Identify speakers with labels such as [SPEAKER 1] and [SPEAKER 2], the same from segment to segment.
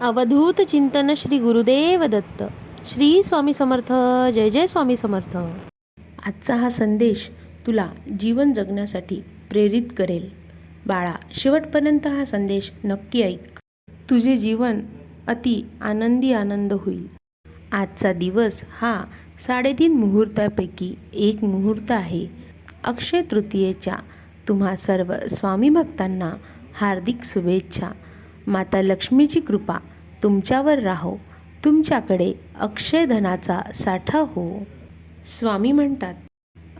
[SPEAKER 1] अवधूत चिंतन श्री गुरुदेव दत्त. श्री स्वामी समर्थ जय जय स्वामी समर्थ. आजचा हा संदेश तुला जीवन जगण्यासाठी प्रेरित करेल. बाळा शेवटपर्यंत हा संदेश नक्की ऐक. तुझे जीवन अति आनंदी आनंद होईल. आजचा दिवस हा साडेतीन मुहूर्तापैकी एक मुहूर्त आहे. अक्षय तृतीयेच्या तुम्हा सर्व स्वामी भक्तांना हार्दिक शुभेच्छा. माता लक्ष्मीची कृपा तुमच्यावर राहो तुमच्याकडे अक्षयधनाचा साठा हो. स्वामी म्हणतात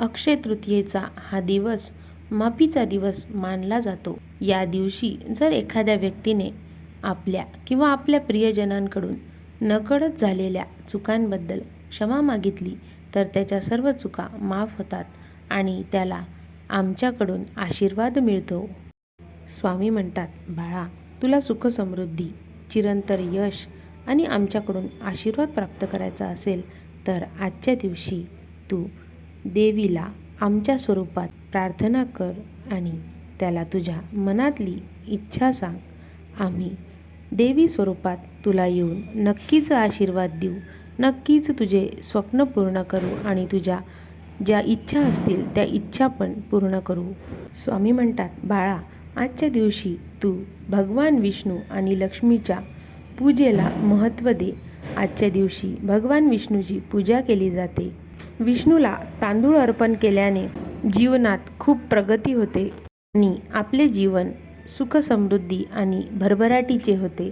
[SPEAKER 1] अक्षय तृतीयेचा हा दिवस माफीचा दिवस मानला जातो. या दिवशी जर एखाद्या व्यक्तीने आपल्या किंवा आपल्या प्रियजनांकडून नकळत झालेल्या चुकांबद्दल क्षमा मागितली तर त्याच्या सर्व चुका माफ होतात आणि त्याला आमच्याकडून आशीर्वाद मिळतो. स्वामी म्हणतात बाळा तुला सुख समृद्धी चिरंतर यश आणि आमच्याकडून आशीर्वाद प्राप्त करायचा असेल तर आजच्या दिवशी तू देवीला आमच्या स्वरूपात प्रार्थना कर आणि त्याला तुझ्या मनातली इच्छा सांग. आम्ही देवी स्वरूपात तुला येऊन नक्कीच आशीर्वाद देऊ नक्कीच तुझे स्वप्न पूर्ण करू आणि तुझ्या ज्या इच्छा असतील त्या इच्छा पण पूर्ण करू. स्वामी म्हणतात बाळा आजच्या दिवशी तू भगवान विष्णू आणि लक्ष्मीच्या पूजेला महत्त्व दे. आजच्या दिवशी भगवान विष्णूची पूजा केली जाते. विष्णूला तांदूळ अर्पण केल्याने जीवनात खूप प्रगती होते आणि आपले जीवन सुख समृद्धी आणि भरभराटीचे होते.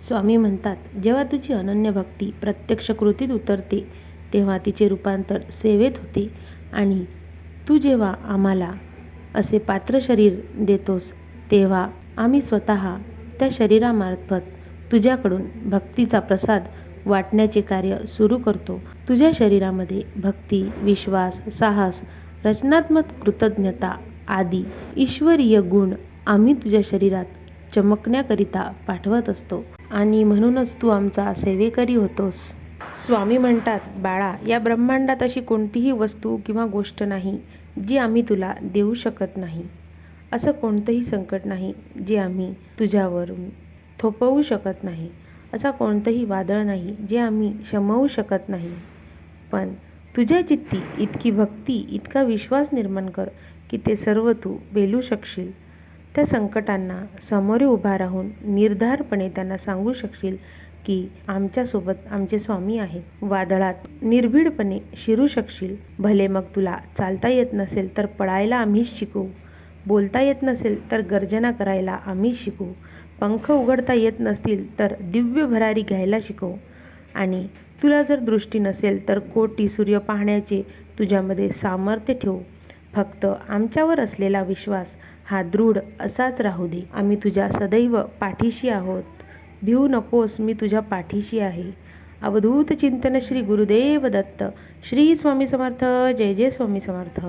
[SPEAKER 1] स्वामी म्हणतात जेव्हा तुझी अनन्य भक्ती प्रत्यक्ष कृतीत उतरते तेव्हा तिचे रूपांतर सेवेत होते आणि तू जेव्हा आम्हाला असे पात्र शरीर देतोस तेव्हा आम्ही स्वतः त्या शरीरामार्फत तुझ्याकडून भक्तीचा प्रसाद वाटण्याचे कार्य सुरू करतो. तुझ्या शरीरामध्ये भक्ती विश्वास साहस रचनात्मक कृतज्ञता आदी ईश्वरीय गुण आम्ही तुझ्या शरीरात चमकण्याकरिता पाठवत असतो. आणि म्हणूनच तू आमचा सेवेकरी होतोस. स्वामी म्हणतात बाळा या ब्रह्मांडात अशी कोणतीही वस्तू किंवा गोष्ट नाही जी आम्ही तुला देऊ शकत नाही असं कोणतंही संकट नाही जे आम्ही तुझ्यावरून थोपवू शकत नाही असा कोणतंही वादळ नाही जे आम्ही शमवू शकत नाही. पण तुझ्या चित्ती इतकी भक्ती इतका विश्वास निर्माण कर की ते सर्व तू बेलू शकशील. त्या संकटांना समोरे उभा राहून निर्धारपणे त्यांना सांगू शकशील की आमच्यासोबत आमचे स्वामी आहेत. वादळात निर्भीडपणे शिरू शकशील. भले मग तुला चालता येत नसेल तर पळायला आम्हीच शिकू. बोलता येत नसेल तर गर्जना करायला आम्ही शिकू. पंख उघडता येत नसतील तर दिव्य भरारी घ्यायला शिकू. आणि तुला जर दृष्टी नसेल तर कोटी सूर्य पाहण्याचे तुझ्यामध्ये सामर्थ्य ठेवू. फक्त आमच्यावर असलेला विश्वास हा दृढ असाच राहू दे. आम्ही तुझ्या सदैव पाठीशी आहोत. भिवू नकोस मी तुझ्या पाठीशी आहे. अवधूत चिंतन श्री गुरुदेव दत्त. श्री स्वामी समर्थ. जय जय स्वामी समर्थ.